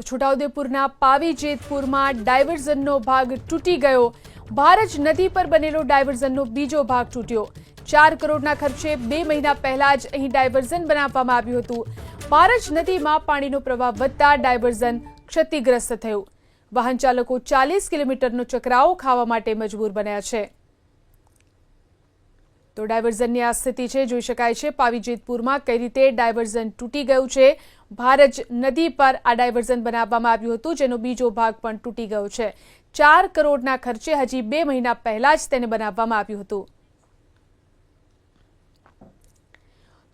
તો છોટાઉદેપુરના પાવી જેતપુરમાં ડાયવર્ઝનનો ભાગ તૂટી ગયો. ભારજ નદી પર બનેલો ડાયવર્ઝનનો બીજો ભાગ તૂટ્યો. ચાર કરોડના ખર્ચે બે મહિના પહેલા જ અહીં ડાયવર્ઝન બનાવવામાં આવ્યું હતું. ભારજ નદીમાં પાણીનો પ્રવાહ વધતા ડાયવર્ઝન ક્ષતિગ્રસ્ત થયું. વાહન ચાલકો ચાલીસ કિલોમીટરનો ચકરાવો ખાવા માટે મજબૂર બન્યા છે. તો ડાયવર્ઝનની આ સ્થિતિ છે, જોઈ શકાય છે પાવી જેતપુરમાં કઈ રીતે ડાયવર્ઝન તૂટી ગયું છે ભારજ નદી પર આ ડાયવર્ઝન બનાવવામાં આવ્યું હતું, જેનો બીજો ભાગ પણ તૂટી ગયો છે. ચાર કરોડના ખર્ચે હજી બે મહિના પહેલા જ તેને બનાવવામાં આવ્યું હતું.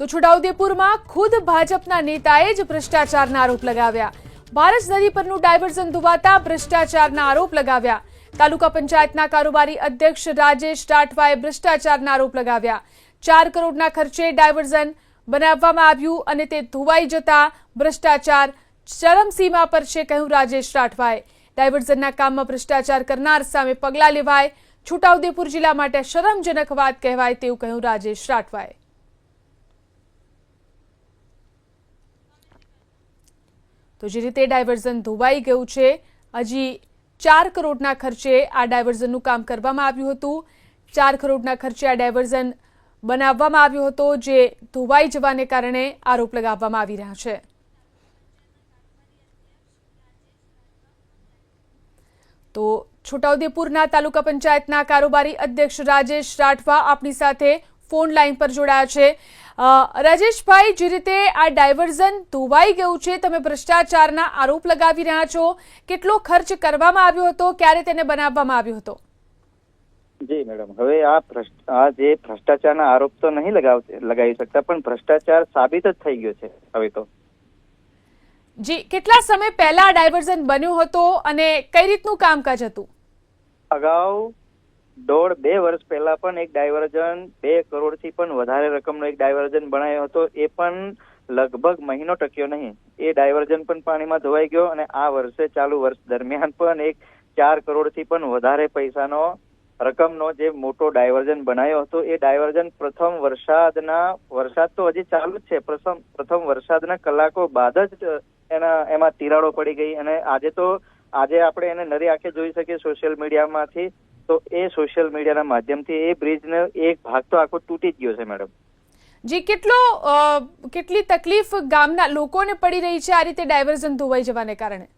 તો છોટાઉદેપુરમાં ખુદ ભાજપના નેતાએ જ ભ્રષ્ટાચારના આરોપ લગાવ્યા. ભારત નદી પરનું ડાયવર્ઝન ધોવાતા ભ્રષ્ટાચારના આરોપ લગાવ્યા. તાલુકા પંચાયતના કારોબારી અધ્યક્ષ રાજેશ રાઠવાએ ભ્રષ્ટાચારના આરોપ લગાવ્યા. ચાર કરોડના ખર્ચે ડાયવર્ઝન બનાવવામાં આવ્યું અને તે ધોવાઈ જતા ભ્રષ્ટાચાર ચરમસીમા પર છે કહ્યું રાજેશ રાઠવાએ. ડાયવર્ઝનના કામમાં ભ્રષ્ટાચાર કરનાર સામે પગલાં લેવાય. છોટાઉદેપુર જિલ્લા માટે શરમજનક વાત કહેવાય તેવું કહ્યું રાજેશ રાઠવાએ. તો જે રીતે ડાયવર્ઝન ધોવાઈ ગયું છે, હજી ચાર કરોડના ખર્ચે આ ડાયવર્ઝનનું કામ કરવામાં આવ્યું હતું. ચાર કરોડના ખર્ચે આ ડાયવર્ઝન બનાવવામાં આવ્યો હતો જે ધોવાઈ જવાને કારણે આરોપ લગાવવામાં આવી રહ્યા છે. તો છોટાઉદેપુરના તાલુકા પંચાયતના કારોબારી અધ્યક્ષ રાજેશ રાઠવા આપણી સાથે ફોન લાઈન પર જોડાયા છે. રાજેશભાઈ, જે રીતે આ ડાયવર્ઝન ધોવાઈ ગયું છે, તમે ભ્રષ્ટાચારના આરોપ લગાવી રહ્યા છો, કેટલો ખર્ચ કરવામાં આવ્યો હતો, ક્યારે તેને બનાવવામાં આવ્યો હતો? જી મેડમ. હવે આ આ જે ભ્રષ્ટાચારના આરોપ તો નહીં લગાવી શકતા પણ ભ્રષ્ટાચાર સાબિત જ થઈ ગયો છે હવે તો. જી કેટલા સમય પહેલા ડાયવર્ઝન બન્યો હતો અને કઈ રીતનું કામકાજ હતું? અગાઉ દોઢ બે વર્ષ પહેલા પણ એક ડાયવર્ઝન બે કરોડથી પણ વધારે રકમનો એક ડાયવર્ઝન બનાવ્યો હતો એ પણ લગભગ મહિનો ટક્યો નહીં. એ ડાયવર્ઝન પણ પાણીમાં ધોવાઈ ગયો અને આ વર્ષે ચાલુ વર્ષ દરમિયાન પણ એક ચાર કરોડથી પણ વધારે પૈસાનો રકમનો જે મોટો ડાયવર્ઝન બનાવ્યો હતો, એ ડાયવર્ઝન પ્રથમ વરસાદના, વરસાદ તો હજી ચાલુ જ છે, પ્રથમ પ્રથમ વરસાદના કલાકો બાદ જ એના, એમાં તિરાડો પડી ગઈ અને આજે તો, આજે આપણે એને નરી આંખે જોઈ શકીએ સોશિયલ મીડિયામાંથી. તો એ સોશિયલ મીડિયાના માધ્યમથી એ બ્રિજનો એક ભાગ તો આખો તૂટી જ ગયો છે, મેડમ. જી, કેટલો કેટલી તકલીફ ગામના લોકોને પડી રહી છે આ રીતે ડાયવર્ઝન ધોવાઈ જવાને કારણે?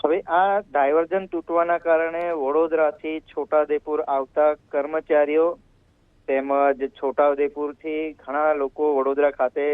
હવે આ ડાયવર્ઝન તૂટવાના કારણે વડોદરાથી છોટાઉદેપુર આવતા કર્મચારીઓ તેમજ છોટાઉદેપુરથી ઘણા લોકો વડોદરા ખાતે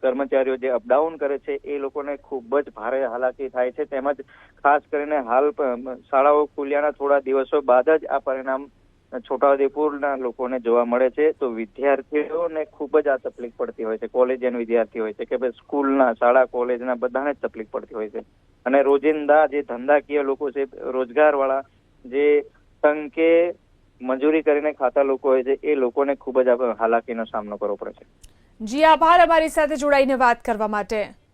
કર્મચારીઓ જે અપડાઉન કરે છે, એ લોકોને ખૂબ જ ભારે હાલાકી થાય છે. તેમજ ખાસ કરીને હાલ શાળાઓ ખુલ્યાના થોડા દિવસો બાદ જ આ પરિણામ છોટાઉદેપુરના લોકોને જોવા મળે છે, તો વિદ્યાર્થીઓને ખૂબ જ આ તકલીફ પડતી હોય છે. કોલેજિયન વિદ્યાર્થી હોય છે કે ભાઈ સ્કૂલના, શાળા, કોલેજના બધાને જ તકલીફ પડતી હોય છે. અને રોજિંદા જે ધંધાકીય લોકો છે રોજગાર વાળા જે ટંકે મજૂરી કરીને ખાતા લોકો હોય છે, એ લોકોને ખૂબ જ હાલાકીનો સામનો કરવો પડે છે. જી, આભાર અમારી સાથે જોડાઈને વાત કરવા માટે.